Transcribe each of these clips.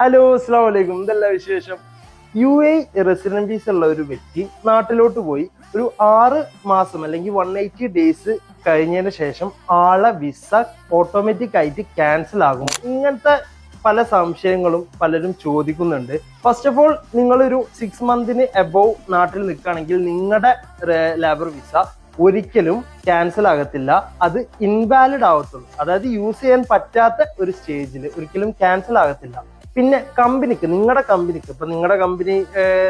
Hello അസ്സാം വലൈക്കും എന്തെല്ലാം വിശേഷം? യു എ റെസിഡന്റ് ഉള്ള ഒരു വ്യക്തി നാട്ടിലോട്ട് പോയി ഒരു ആറ് മാസം അല്ലെങ്കിൽ വൺ എയ്റ്റി ഡേയ്സ് കഴിഞ്ഞതിന് ശേഷം ആളെ വിസ ഓട്ടോമാറ്റിക് ആയിട്ട് ക്യാൻസൽ ആകും. ഇങ്ങനത്തെ പല സംശയങ്ങളും പലരും ചോദിക്കുന്നുണ്ട്. ഫസ്റ്റ് ഓഫ് ഓൾ നിങ്ങളൊരു സിക്സ് മന്തിന് എബോവ് നാട്ടിൽ നിൽക്കുകയാണെങ്കിൽ നിങ്ങളുടെ ലേബർ വിസ ഒരിക്കലും ക്യാൻസൽ ആകത്തില്ല. അത് ഇൻവാലിഡ് ആവത്തുള്ളൂ. അതായത് യൂസ് ചെയ്യാൻ പറ്റാത്ത ഒരു സ്റ്റേജിൽ ഒരിക്കലും ക്യാൻസൽ ആകത്തില്ല. പിന്നെ കമ്പനിക്ക് നിങ്ങളുടെ കമ്പനിക്ക് ഇപ്പൊ നിങ്ങളുടെ കമ്പനി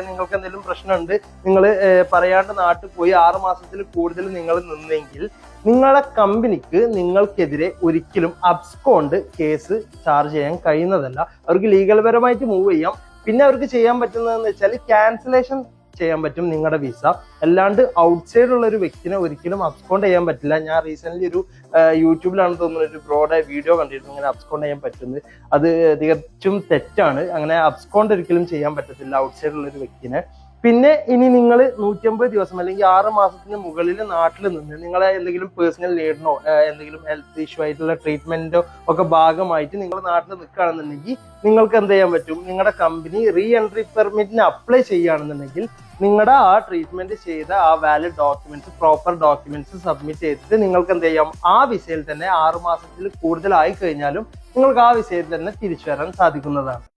നിങ്ങൾക്ക് എന്തെങ്കിലും പ്രശ്നമുണ്ട് നിങ്ങൾ പറയാണ്ട് നാട്ടിൽ പോയി ആറ് മാസത്തിൽ കൂടുതൽ നിങ്ങൾ നിന്നെങ്കിൽ നിങ്ങളുടെ കമ്പനിക്ക് നിങ്ങൾക്കെതിരെ ഒരിക്കലും അബ്സ്കോണ്ട് കേസ് ചാർജ് ചെയ്യാൻ കഴിയുന്നതല്ല. അവർക്ക് ലീഗൽ പരമായിട്ട് മൂവ് ചെയ്യാം. പിന്നെ അവർക്ക് ചെയ്യാൻ പറ്റുന്നതെന്ന് വെച്ചാൽ ക്യാൻസലേഷൻ ചെയ്യാൻ പറ്റും നിങ്ങളുടെ വിസ അല്ലാണ്ട് ഔട്ട്സൈഡ് ഉള്ള ഒരു വ്യക്തിനെ ഒരിക്കലും അബ്സ്കോണ്ട് ചെയ്യാൻ പറ്റില്ല. ഞാൻ റീസെന്റ് ഒരു യൂട്യൂബിലാണ് തോന്നുന്നത് ഒരു ബ്രോഡ് വീഡിയോ കണ്ടിരുന്നു. ഇങ്ങനെ അബ്സ്കോണ്ട് ചെയ്യാൻ പറ്റുന്നത്. അത് തികച്ചും തെറ്റാണ്. അങ്ങനെ അബ്സ്കോണ്ട് ഒരിക്കലും ചെയ്യാൻ പറ്റത്തില്ല ഔട്ട്സൈഡ് ഉള്ള ഒരു വ്യക്തിനെ. പിന്നെ ഇനി നിങ്ങൾ നൂറ്റമ്പത് ദിവസം അല്ലെങ്കിൽ ആറ് മാസത്തിന് മുകളിൽ നാട്ടിൽ നിന്ന് നിങ്ങളെ എന്തെങ്കിലും പേഴ്സണൽ നീഡിനോ എന്തെങ്കിലും ഹെൽത്ത് ഇഷ്യൂ ആയിട്ടുള്ള ട്രീറ്റ്മെന്റോ ഒക്കെ ഭാഗമായിട്ട് നിങ്ങൾ നാട്ടിൽ നിൽക്കുകയാണെന്നുണ്ടെങ്കിൽ നിങ്ങൾക്ക് എന്ത് ചെയ്യാൻ പറ്റും? നിങ്ങളുടെ കമ്പനി റീ എൻട്രി പെർമിറ്റിന് അപ്ലൈ ചെയ്യുകയാണെന്നുണ്ടെങ്കിൽ നിങ്ങളുടെ ആ ട്രീറ്റ്മെന്റ് ചെയ്ത ആ valid documents proper documents submit ചെയ്തിട്ട് നിങ്ങൾക്ക് എന്ത് ചെയ്യാം? ആ വിസയിൽ തന്നെ ആറ് മാസത്തിൽ കൂടുതലായി കഴിഞ്ഞാലും നിങ്ങൾക്ക് ആ വിസയിൽ തന്നെ തിരിച്ചു വരാൻ സാധിക്കുന്നതാണ്.